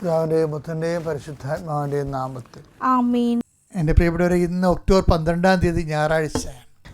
പിതാവിന്റെയും പുത്രന്റെയും പരിശുദ്ധാത്മാവിന്റെയും നാമത്തിൽ. എന്റെ പ്രിയപ്പെട്ടവരെ ഇന്ന് ഒക്ടോബർ പന്ത്രണ്ടാം തീയതി ഞായറാഴ്ചയാണ്.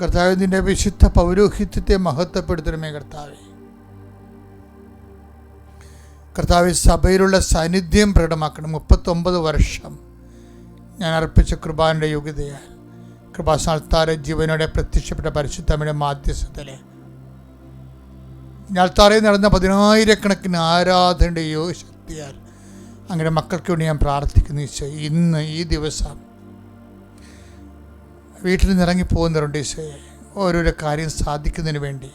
കർത്താവ് നിന്റെ വിശുദ്ധ പൗരോഹിത്യത്തെ മഹത്വപ്പെടുത്തണമേ കർത്താവെ. കർത്താവ് സഭയിലുള്ള സാന്നിധ്യം പ്രകടമാക്കണം. മുപ്പത്തൊമ്പത് വർഷം ഞാൻ അർപ്പിച്ച കൃപാന്റെ യോഗ്യതയാൽ കൃപാസ്ഥാനത്താര ജീവനോടെ പ്രത്യക്ഷപ്പെട്ട പരിശുദ്ധമ്മയുടെ മാധ്യസ്ഥത്തിലെ ഞാൾത്താറയിൽ നടന്ന പതിനായിരക്കണക്കിന് ആരാധനയുടെ യോഗ ശക്തിയാൽ അങ്ങനെ മക്കൾക്ക് വേണ്ടി ഞാൻ പ്രാർത്ഥിക്കുന്നു ഇന്ന് ഈ ദിവസം വീട്ടിൽ നിന്ന് ഇറങ്ങിപ്പോകുന്നവരുണ്ട് ഈശോയെ ഓരോരോ കാര്യം സാധിക്കുന്നതിന് വേണ്ടി.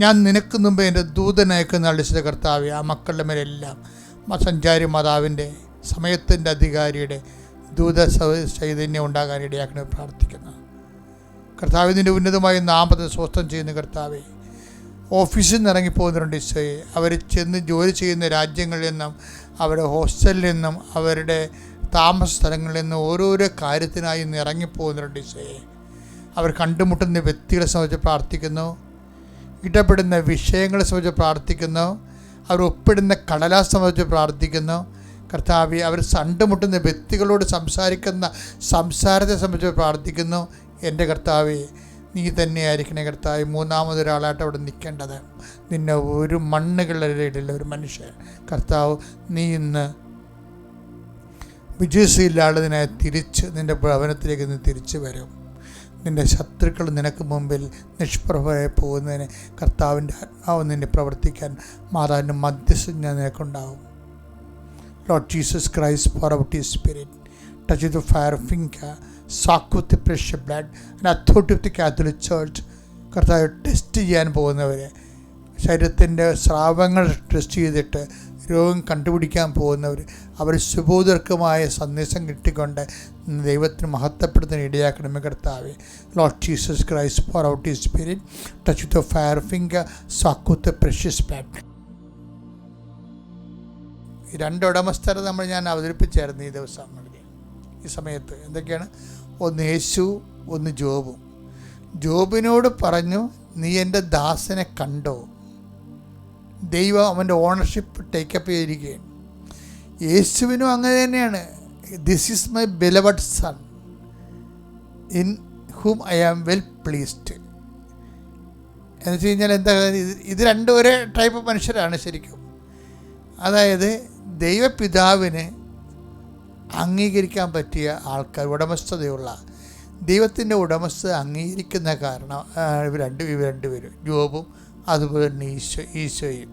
ഞാൻ നിനക്ക് മുമ്പ് എന്റെ ദൂതനയക്കുന്ന അളിച്ചത് കർത്താവ് ആ മക്കളുടെ മേലെല്ലാം സഞ്ചാരി മാതാവിന്റെ സമയത്തിന്റെ അധികാരിയുടെ ദൂത ചൈതന്യം ഉണ്ടാകാൻ ഇടയാക്കണേ പ്രാർത്ഥിക്കുന്നു. കർത്താവിന്റെ ഉന്നതമായ നാമത്തെ സ്വസ്ഥം ചെയ്യുന്ന കർത്താവെ ഓഫീസിൽ നിന്ന് ഇറങ്ങിപ്പോകുന്നവരുണ്ട് ഈശോയെ. അവർ ചെന്ന് ജോലി ചെയ്യുന്ന രാജ്യങ്ങളിൽ നിന്നും അവരുടെ ഹോസ്റ്റലിൽ നിന്നും അവരുടെ താമസ സ്ഥലങ്ങളിൽ നിന്ന് ഓരോരോ കാര്യത്തിനായി ഇന്ന് ഇറങ്ങിപ്പോകുന്നവരുണ്ട് ഈശോയെ അവർ കണ്ടുമുട്ടുന്ന വ്യക്തികളെ സംബന്ധിച്ച് പ്രാർത്ഥിക്കുന്നു. ഇടപെടുന്ന വിഷയങ്ങളെ സംബന്ധിച്ച് പ്രാർത്ഥിക്കുന്നു. അവർ ഒപ്പിടുന്ന കടലാസ് സംബന്ധിച്ച് പ്രാർത്ഥിക്കുന്നു. കർത്താവ് അവർ കണ്ടുമുട്ടുന്ന വ്യക്തികളോട് സംസാരിക്കുന്ന സംസാരത്തെ സംബന്ധിച്ച് പ്രാർത്ഥിക്കുന്നു. എന്റെ കർത്താവെ നീ തന്നെയായിരിക്കണേ കർത്താവ് മൂന്നാമതൊരാളായിട്ട് അവിടെ നിൽക്കേണ്ടത്. നിന്നെ ഒരു മണ്ണുകളുടെ ഇടയിലുള്ള ഒരു മനുഷ്യൻ. കർത്താവ് നീ ഇന്ന് വിജയശീലാളതിനായി തിരിച്ച് നിന്റെ ഭവനത്തിലേക്ക് നീ തിരിച്ചു വരും നിന്റെ ശത്രുക്കൾ നിനക്ക് മുമ്പിൽ നിഷ്പ്രഭരായി പോകുന്നതിന് കർത്താവിന്റെ ആത്മാവ് നിന്നെ പ്രവർത്തിക്കാൻ മാതാവിന്റെ മധ്യസ്ഥ ഞാൻ നിനക്കുണ്ടാവും Lord Jesus Christ, pour out His Spirit. Touch with the fire finger, soak with the precious blood, and authority the Catholic Church. കർത്താവ് ടെസ്റ്റ് ചെയ്യാൻ പോകുന്നവരെ ശരീരത്തിന്റെ സ്രാവങ്ങൾ ടെസ്റ്റ് ചെയ്തിട്ട് രോഗം കണ്ടുപിടിക്കാൻ പോകുന്നവർ അവർ സുബോധർക്കമായ സന്ദേശം കിട്ടിക്കൊണ്ട് ദൈവത്തിന് മഹത്വപ്പെടുത്തുന്ന ഇടയാക്കണമേ കർത്താവേ. Lord Jesus Christ pour out ഈ spirit touch with fire finger സാക്കുത്ത് precious പാറ്റ് ഈ രണ്ട് ഉടമസ്ഥർ നമ്മൾ ഞാൻ അവതരിപ്പിച്ചായിരുന്നു ഈ ദിവസങ്ങളിൽ ഈ സമയത്ത് എന്തൊക്കെയാണ്? ഒന്ന് യേശു ഒന്ന് ജോബും. ജോബിനോട് പറഞ്ഞു നീ എന്റെ ദാസനെ കണ്ടോ? ദൈവം അവന്റെ ഓണർഷിപ്പ് ടേക്കപ്പ് ചെയ്തിരിക്കുകയാണ്. യേശുവിനും അങ്ങനെ തന്നെയാണ്. This is my beloved son in whom I am well pleased എന്ന് വെച്ച് കഴിഞ്ഞാൽ എന്താ ഇത് രണ്ടും ഒരേ ടൈപ്പ് മനുഷ്യരാണ് ശരിക്കും. അതായത് ദൈവപിതാവിന് അംഗീകരിക്കാൻ പറ്റിയ ആൾക്കാർ ഉടമസ്ഥതയുള്ള ദൈവത്തിന്റെ ഉടമസ്ഥത അംഗീകരിക്കുന്ന കാരണം ഇവർ രണ്ട് ഇവർ രണ്ടുപേരും ജോബും അതുപോലെ തന്നെ ഈശോ ഈശോയും.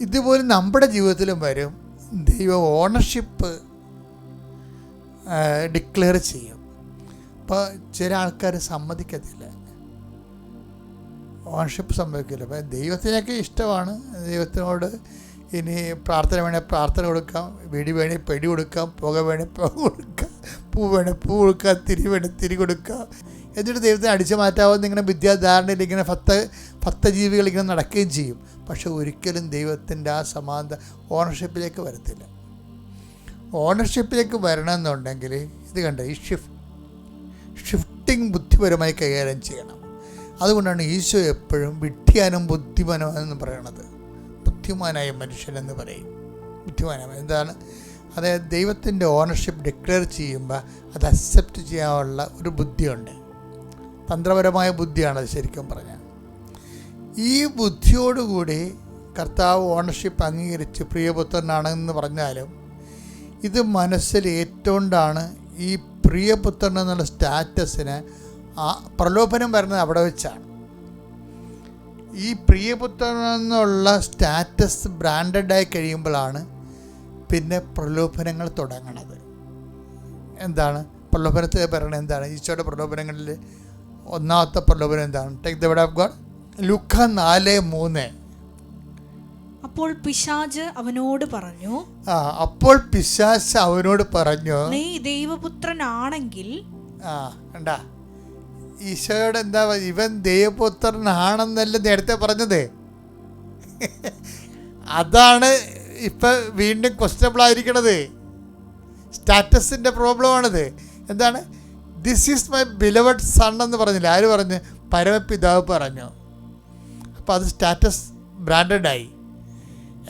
ഇതുപോലെ നമ്മുടെ ജീവിതത്തിലും വരും. ദൈവ ഓണർഷിപ്പ് ഡിക്ലെയർ ചെയ്യും. അപ്പോൾ ചില ആൾക്കാർ സമ്മതിക്കത്തില്ല. ഓണർഷിപ്പ് സമ്മതിക്കില്ല അപ്പം ദൈവത്തിനൊക്കെ ഇഷ്ടമാണ്. ദൈവത്തിനോട് ഇനി പ്രാർത്ഥന വേണേൽ പ്രാർത്ഥന കൊടുക്കാം. വെടി വേണേൽ പെടി കൊടുക്കാം. പുക വേണേൽ പുക കൊടുക്കാം. പൂ വേണേൽ പൂ കൊടുക്കാം. തിരി വേണേൽ തിരി കൊടുക്കാം. എന്നിട്ട് ദൈവത്തിന് അടിച്ചു മാറ്റാവുന്ന ഇങ്ങനെ വിദ്യാധാരണയിൽ ഇങ്ങനെ ഭക്ത ഭക്തജീവികൾ ഇങ്ങനെ നടക്കുകയും ചെയ്യും. പക്ഷെ ഒരിക്കലും ദൈവത്തിന്റെ ആ സമാന്ത ഓണർഷിപ്പിലേക്ക് വരത്തില്ല. ഓണർഷിപ്പിലേക്ക് വരണമെന്നുണ്ടെങ്കിൽ ഇത് കണ്ട? ഈ ഷിഫ്റ്റ് ഷിഫ്റ്റിംഗ് ബുദ്ധിപരമായി കൈകാര്യം ചെയ്യണം. അതുകൊണ്ടാണ് ഈശോ എപ്പോഴും വിഡ്ഢിയാനും ബുദ്ധിമാനും പറയണത്. ബുദ്ധിമാനായ മനുഷ്യനെന്ന് പറയും. ബുദ്ധിമാനായ എന്താണ്? അതായത് ദൈവത്തിന്റെ ഓണർഷിപ്പ് ഡിക്ലെയർ ചെയ്യുമ്പോൾ അത് അക്സെപ്റ്റ് ചെയ്യാനുള്ള ഒരു ബുദ്ധിയുണ്ട്. തന്ത്രപരമായ ബുദ്ധിയാണത് ശരിക്കും പറഞ്ഞാൽ. ഈ ബുദ്ധിയോടുകൂടി കർത്താവ് ഓണർഷിപ്പ് അംഗീകരിച്ച് പ്രിയപുത്രനാണെന്ന് പറഞ്ഞാലും ഇത് മനസ്സിൽ ഏറ്റുകൊണ്ടാണ് ഈ പ്രിയപുത്രൻ എന്നുള്ള സ്റ്റാറ്റസിന് ആ പ്രലോഭനം വരുന്നത് അവിടെ വെച്ചാണ്. ഈ പ്രിയപുത്രൻ എന്നുള്ള സ്റ്റാറ്റസ് ബ്രാൻഡഡായി കഴിയുമ്പോഴാണ് പിന്നെ പ്രലോഭനങ്ങൾ തുടങ്ങണത്. എന്താണ്? പ്രലോഭനത്തെ പറയണത് എന്താണ്? ഈശോയുടെ പ്രലോഭനങ്ങളിൽ ഒന്നാമത്തെ പ്രലോഭനം എന്താണ്? Take the word of God Luke നാല് മൂന്ന്. അപ്പോൾ പിശാജ് അവനോട് പറഞ്ഞു ആ അപ്പോൾ പിശാസ് അവനോട് പറഞ്ഞു നീ ദൈവപുത്രനാണെങ്കിൽ ആ കണ്ടാ. ഈശോയോട് എന്താ ഇവൻ ദൈവപുത്രനാണെന്നല്ല നേരത്തെ പറഞ്ഞത്? അതാണ് ഇപ്പം വീണ്ടും ക്വസ്റ്റബിൾ ആയിരിക്കണത്. സ്റ്റാറ്റസിന്റെ പ്രോബ്ലമാണിത്. എന്താണ്? This is my beloved son എന്ന് പറഞ്ഞില്ല? ആര് പറഞ്ഞു? പരമപിതാവ് പറഞ്ഞു. അപ്പോൾ അത് സ്റ്റാറ്റസ് ബ്രാൻഡഡായി.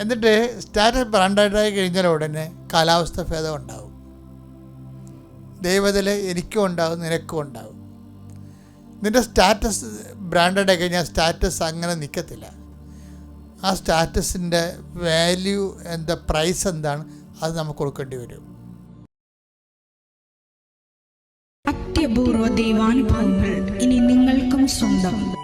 എന്നിട്ട് സ്റ്റാറ്റസ് ബ്രാൻഡഡായി കഴിഞ്ഞാൽ ഉടനെ കാലാവസ്ഥ ഭേദം ഉണ്ടാവും. ദൈവത്തിൽ എനിക്കും ഉണ്ടാവും നിനക്കും ഉണ്ടാവും. നിന്റെ സ്റ്റാറ്റസ് ബ്രാൻഡഡ് ആയി കഴിഞ്ഞാൽ സ്റ്റാറ്റസ് അങ്ങനെ നിൽക്കത്തില്ല. ആ സ്റ്റാറ്റസിന്റെ വാല്യൂ എന്താ പ്രൈസ് എന്താണ് അത് നമുക്ക് കൊടുക്കേണ്ടി വരും. അത്യപൂർവ ദൈവാനുഭവങ്ങൾ ഇനി നിങ്ങൾക്കും സ്വന്തം.